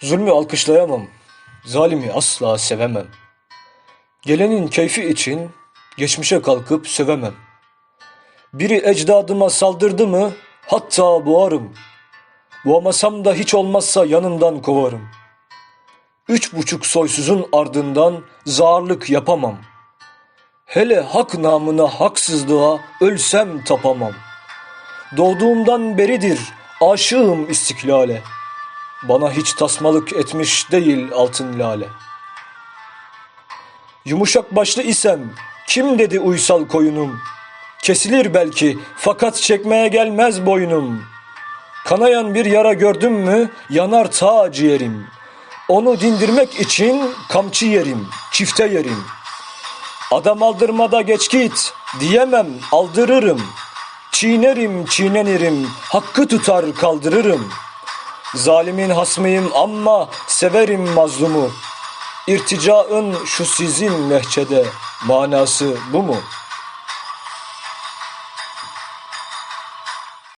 Zulmü alkışlayamam, zalimi asla sevemem. Gelenin keyfi için geçmişe kalkıp sövemem. Biri ecdadıma saldırdı mı hatta boğarım. Boğamasam da hiç olmazsa yanından kovarım. Üç buçuk soysuzun ardından zarlık yapamam. Hele hak namına haksızlığa ölsem tapamam. Doğduğumdan beridir aşığım istiklale. Bana hiç tasmalık etmiş değil altın lale. Yumuşak başlı isem kim dedi uysal koyunum? Kesilir belki fakat çekmeye gelmez boynum. Kanayan bir yara gördüm mü yanar ta ciğerim. Onu dindirmek için kamçı yerim, çifte yerim. Adam aldırmada geç git diyemem aldırırım. Çiğnerim çiğnenirim hakkı tutar kaldırırım. Zalimin hasmıyım ama severim mazlumu. İrticaın şu sizin lehçede manası bu mu?''